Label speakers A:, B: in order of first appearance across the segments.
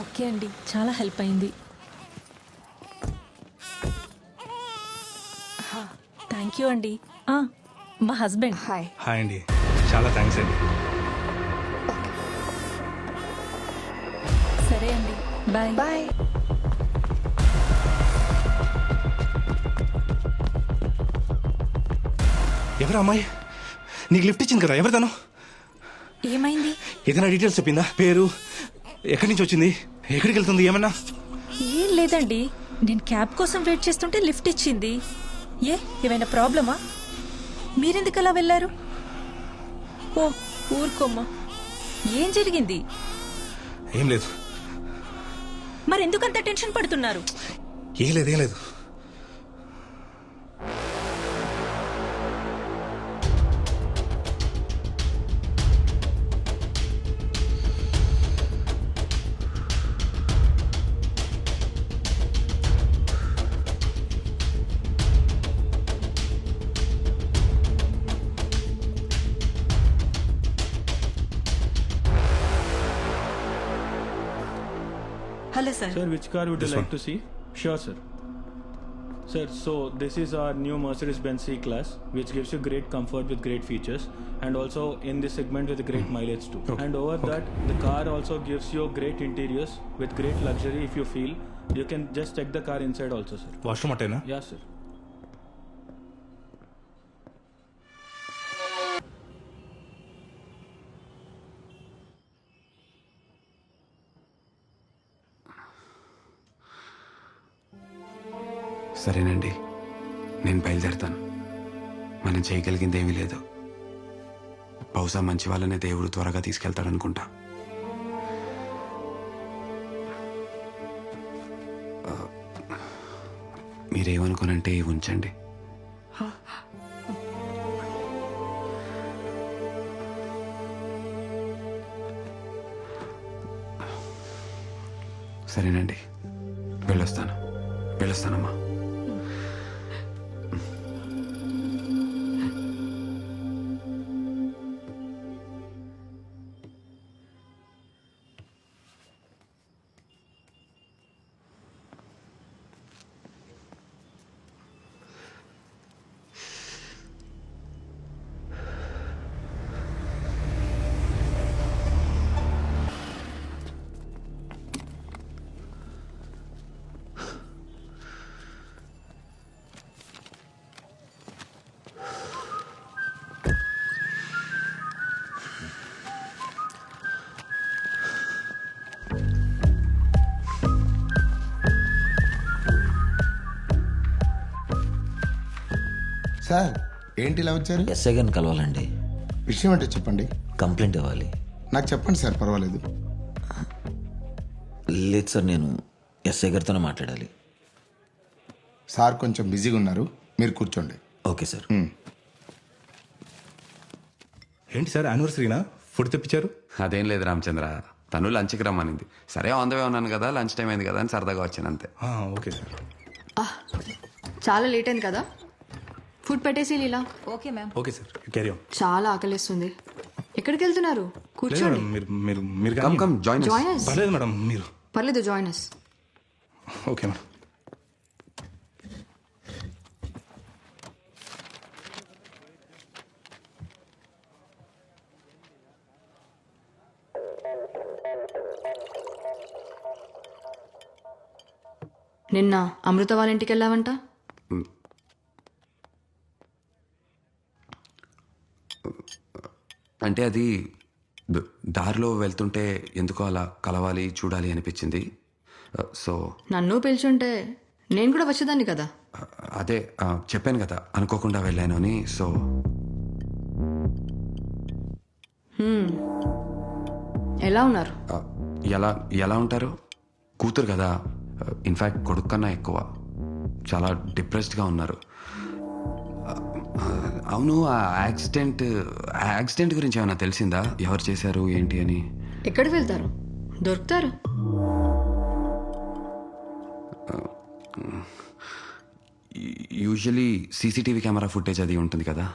A: Okay అండి చాలా help అయింది. థ్యాంక్ యూ అండి. ఆ, మా హస్బెండ్.
B: హాయ్.
C: హాయ్ అండి చాలా థ్యాంక్స్ అండి.
A: సరే అండి బాయ్.
B: బాయ్.
C: ఎవరు అమ్మాయి? నీకు లిఫ్ట్ ఇచ్చింది కదా ఎవరు తను
A: ఏమైంది?
C: ఏదైనా డీటెయిల్స్ చెప్పిందా? పేరు? ఎక్కడి నుంచి వచ్చింది? ఎక్కడికి వెళ్తుంది? ఏమన్నా?
A: ఏం లేదండి. నేను క్యాబ్ కోసం వెయిట్ చేస్తుంటే లిఫ్ట్ ఇచ్చింది. ఏ ఏమైనా ప్రాబ్లమా? మీరెందుకు అలా వెళ్ళారు? ఓ ఊరుకోమ్మా. ఏం జరిగింది?
C: ఏం లేదు.
A: మరి ఎందుకంత టెన్షన్ పడుతున్నారు?
C: ఏం లేదు ఏం లేదు.
A: Yes, sir.
D: Sir, which car would
C: this
D: you like
C: one.
D: to see? Sure, sir. Sir, so this is our new Mercedes-Benz C-Class, which gives you great comfort with great features and also in this segment with great mm. mileage too.
C: Okay.
D: And over
C: okay.
D: that, the car also gives you great interiors with great luxury if you feel. You can just check the car inside also, sir.
C: Washroom attena?
D: Yeah, sir.
E: సరేనండి. నేను బయలుదేరుతాను. మనం చేయగలిగింది ఏమీ లేదు. బహుశా మంచి వాళ్ళనే దేవుడు త్వరగా తీసుకెళ్తాడనుకుంటా. మీరేమనుకోనంటే ఉంచండి. సరేనండి. వెళ్ళొస్తాను. వెళ్ళొస్తానమ్మా.
F: సార్ ఏంటి ఇలా వచ్చారు?
G: ఎస్ఐ గారిని కలవాలండి.
F: విషయం ఏంటో చెప్పండి.
G: కంప్లైంట్ ఇవ్వాలి.
F: నాకు చెప్పండి సార్ పర్వాలేదు.
G: లేదు సార్ నేను ఎస్ఐ గారితోనే మాట్లాడాలి.
F: సార్ కొంచెం బిజీగా ఉన్నారు మీరు కూర్చోండి.
G: Okay sir.
C: ఏంటి సార్ యానివర్సరీనా? ఫుడ్ తెప్పించారు?
E: అదేం లేదు రామచంద్ర తను లంచ్కి రమ్మనింది. సరే ఆన్ ద వే ఉన్నాను కదా లంచ్ టైం అయింది కదా అని సరదాగా వచ్చాను అంతే.
C: ఆ, ఓకే సార్.
B: చాలా లేట్ అయింది కదా? ఫుడ్ పెట్టేసి Leela.
A: Okay ma'am.
C: Okay sir carry on
B: చాలా ఆకలిస్తుంది. ఎక్కడికి వెళ్తున్నారు
C: లేదు
B: కూర్చోండి.
C: మేడం మీరు మీరు మీరు
E: కమ్
C: కానీ-
E: కమ్ జాయిన్
B: జాయిన్ us.
C: పర్లేదు మేడం మీరు.
B: పర్లేదు జాయిన్ అస్
C: ఓకే మేడం.
B: నిన్న అమృత వాళ్ళ ఇంటికి వెళ్ళావంట?
E: అంటే అది దారిలో వెళ్తుంటే ఎందుకో అలా కలవాలి చూడాలి అనిపించింది. సో
B: నన్ను పిలిచుంటే నేను కూడా వచ్చేదాన్ని కదా?
E: అదే చెప్పాను కదా అనుకోకుండా వెళ్ళాను అని సో.
B: ఎలా ఉన్నారు?
E: ఎలా ఎలా ఉంటారు? కూతురు కదా ఇన్ఫ్యాక్ట్ కొడుకు కన్నా ఎక్కువ. చాలా డిప్రెస్డ్గా ఉన్నారు. అవును ఆ యాక్సిడెంట్ ఆ యాక్సిడెంట్ గురించి ఏమైనా తెలిసిందా? ఎవరు చేశారు ఏంటి అని?
B: ఎక్కడికి వెళ్తారు? దొరుకుతారు.
E: యూజువలీ సీసీటీవీ కెమెరా ఫుటేజ్ అది ఉంటుంది కదా?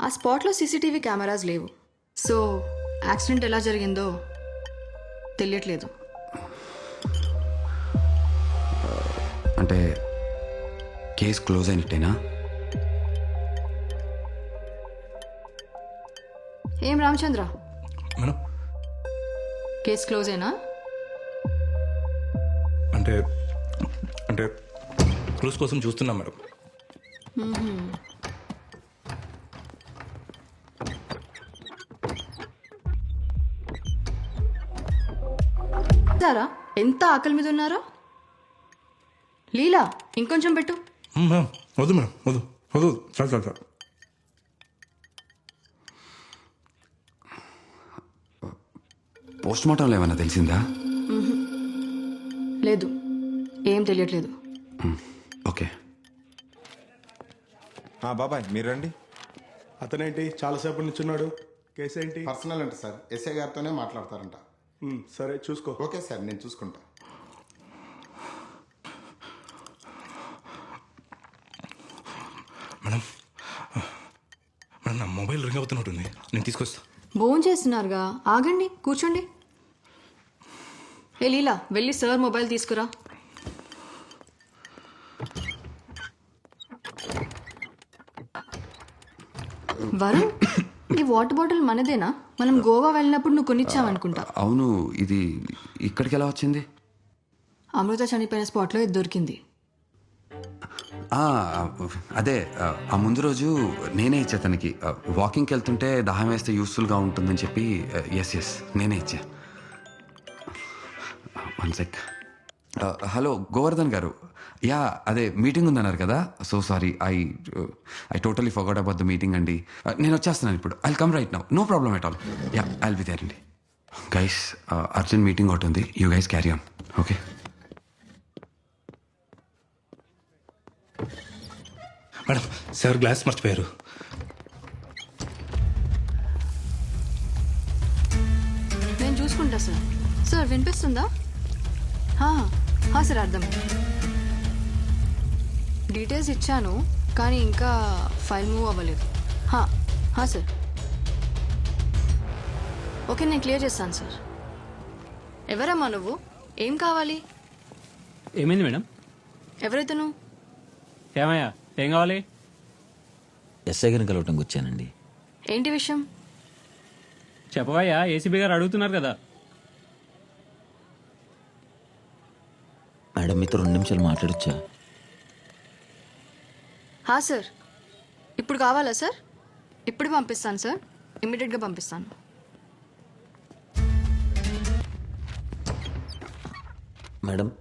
B: ఆ స్పాట్లో సీసీటీవీ కెమెరాస్ లేవు. సో యాక్సిడెంట్ ఎలా జరిగిందో తెలియట్లేదు.
E: అంటే కేసు క్లోజ్ అయినట్టేనా?
B: ఏం రామచంద్ర?
C: మేడం
B: కేసు క్లోజ్ అయినా
C: అంటే అంటే క్లూస్ కోసం చూస్తున్నాం మేడం.
B: సారా ఎంత ఆకలి మీద ఉన్నారో? లీలా ఇంకొంచెం పెట్టు.
C: వద్దు మేడం వద్దు. వద్దు చాలు చాలు చాలు.
E: పోస్ట్ మార్టంలో ఏమైనా తెలిసిందా
B: లేదు. ఏం తెలియట్లేదు.
E: ఓకే.
H: ఆ, బాబాయ్ మీరు రండి.
I: అతనేంటి? చాలాసేపు నుంచున్నాడు కేసు ఏంటి?
F: పర్సనల్ అంటే సార్. ఎస్ఐ గారితోనే మాట్లాడతారంట.
I: సరే చూసుకో.
F: ఓకే సార్ నేను చూసుకుంటా.
C: మేడం మేడం నా మొబైల్ రింగ్ అవుతున్నట్టుంది. నేను తీసుకొస్తా.
B: భోజనం చేస్తున్నారుగా. ఆగండి కూర్చోండి. ఏ లీలా వెళ్ళి సార్ మొబైల్ తీసుకురా. వరుణ్ ఈ వాటర్ బాటిల్ మనదేనా? మనం గోవా వెళ్ళినప్పుడు నువ్వు కొనిచ్చావనుకుంటా.
E: అవును ఇది ఇక్కడికి ఎలా వచ్చింది?
B: అమృత చనిపోయిన స్పాట్లో ఇది దొరికింది.
E: అదే ఆ, ముందు రోజు నేనే ఇచ్చా తనకి వాకింగ్కి వెళ్తుంటే దాహం వేస్తే యూస్ఫుల్గా ఉంటుందని చెప్పి ఎస్ ఎస్ నేనే ఇచ్చా. వన్ సెక్ హలో గోవర్ధన్ గారు. యా అదే మీటింగ్ ఉందన్నారు కదా? So sorry I I totally forgot about the meeting అండి. నేను వచ్చేస్తున్నాను ఇప్పుడు. I come right now no problem at all yeah I'll be there అండి. గైస్ అర్జెంట్ మీటింగ్ ఒకటి ఉంది. You guys carry on okay
C: madam sir glass మర్చిపోయారు.
B: నేను చూసుకుంటా సార్. సార్ వినిపిస్తుందా? హా, హా సార్ అర్థం. డీటెయిల్స్ ఇచ్చాను కానీ ఇంకా ఫైల్ మూవ్ అవ్వలేదు. హా, హా సార్. ఓకే నేను క్లియర్ చేస్తాను సార్. ఎవరమ్మా నువ్వు? ఏం కావాలి?
J: ఏమైంది మేడం?
B: ఎవరైతను?
J: ఏమయ్యా ఏం కావాలి?
G: ఎస్ఐ గారిని కలవటానికి వచ్చానండి.
B: ఏంటి విషయం?
J: చెప్పవయ్యా ఏసీబీ గారు అడుగుతున్నారు కదా.
G: మేడం మీతో రెండు నిమిషాలు మాట్లాడొచ్చా?
B: హా సార్. ఇప్పుడు కావాలా సార్? ఇప్పుడు పంపిస్తాను సార్. ఇమ్మీడియట్గా పంపిస్తాను.
G: మేడం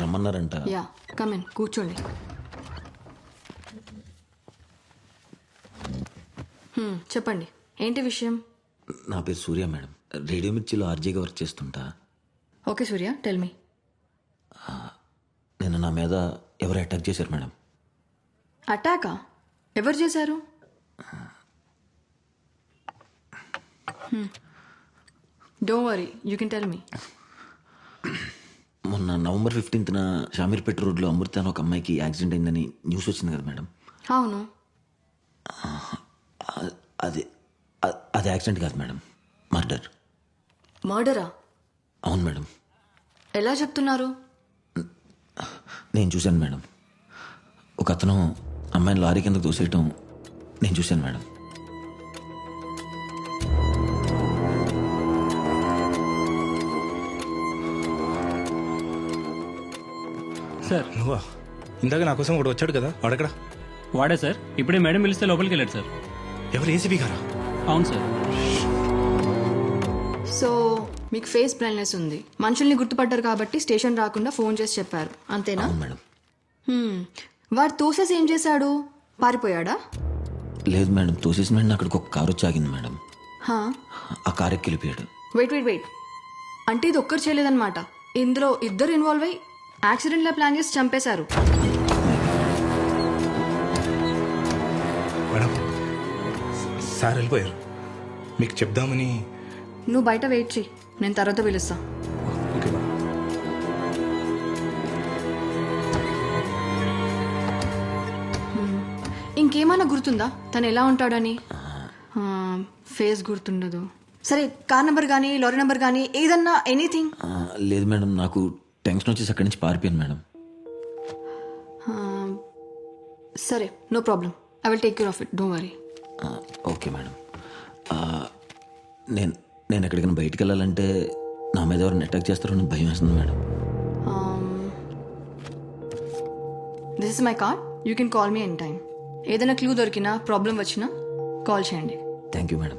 G: రమ్మన్నారంట.
B: యా కమెన్ కూర్చోండి. చెప్పండి. ఏంటి విషయం?
G: నా పేరు సూర్య మేడం. రేడియో మిర్చిలో ఆర్జీగా వర్క్ చేస్తుంటా.
B: Okay Surya tell me.
G: నిన్న నా మీద ఎవరు అటాక్ చేశారు మేడం?
B: అటాకా? ఎవరు చేశారు? Don't worry you can tell me
G: మొన్న నవంబర్ ఫిఫ్టీన్త్న షామీర్పేట రోడ్లో అమృత అని ఒక అమ్మాయికి యాక్సిడెంట్ అయిందని న్యూస్ వచ్చింది కదా మేడం.
B: అవును.
G: అది అది యాక్సిడెంట్ కాదు మేడం. మర్డర్.
B: మర్డరా?
G: అవును మేడం.
B: ఎలా చెప్తున్నారు?
G: నేను చూశాను మేడం. ఒక అతను అమ్మాయిని లారీ కిందకు తోసేయటం నేను చూశాను మేడం.
J: సార్
C: నువ్వా? ఇందాక నా కోసం ఒకటి వచ్చాడు కదా వాడెక్కడ?
J: వాడే సార్. ఇప్పుడే మేడం పిలిస్తే లోపలికి వెళ్ళాడు సార్.
C: ఎవరు ఏసీబీ గారా?
J: అవును సార్.
B: సో మీకు ఫేస్ బ్లైండ్నెస్ ఉంది. మనుషుల్ని గుర్తుపడ్డారు కాబట్టి స్టేషన్ రాకుండా ఫోన్ చేసి చెప్పారు. అంతేనా?
G: అవును మేడం.
B: హ్మ్. వాడు తోసేసి ఏం చేశాడు? పారిపోయాడా?
G: లేదు మేడం తోసేసిన వెంటనే అక్కడికి ఒక కారు వచ్చి ఆగింది మేడం.
B: హా?
G: ఆ కారు ఎక్కి వెళ్ళిపోయాడు
B: వెయిట్ వెయిట్ వెయిట్. అంటే ఇది ఒక్కరు చేయలేదన్నమాట. ఇందులో ఇద్దరు ఇన్వాల్వ్ అయ్యి యాక్సిడెంట్లా ప్లాన్ చేసి చంపేశారు.
C: మేడం సార్ వెళ్ళిపోయారు. మీకు చెప్దామని
B: నువ్వు బయట వెయిట్ చెయ్యి నేను తర్వాత పిలుస్తా.
C: ఓకే మేడం
B: ఇంకేమైనా గుర్తుందా? తను ఎలా ఉంటాడని? ఆ, ఫేస్ గుర్తుండదు. సరే కార్ నెంబర్ కానీ లారీ నెంబర్ కానీ ఏదన్నా ఎనీథింగ్?
G: లేదు మేడం నాకు టెన్షన్ వచ్చేసి అక్కడి నుంచి పారిపోయాను మేడం.
B: సరే no problem. I will take care of it don't worry.
G: Okay madam. నేను నేను ఎక్కడికైనా బయటికి వెళ్ళాలంటే నా మీద ఎవరైనా అటాక్ చేస్తారో అని భయం వేస్తుంది madam.
B: This is my card you can call me any time ఏదైనా క్లూ దొరికినా ప్రాబ్లం వచ్చినా కాల్ చేయండి.
G: Thank you madam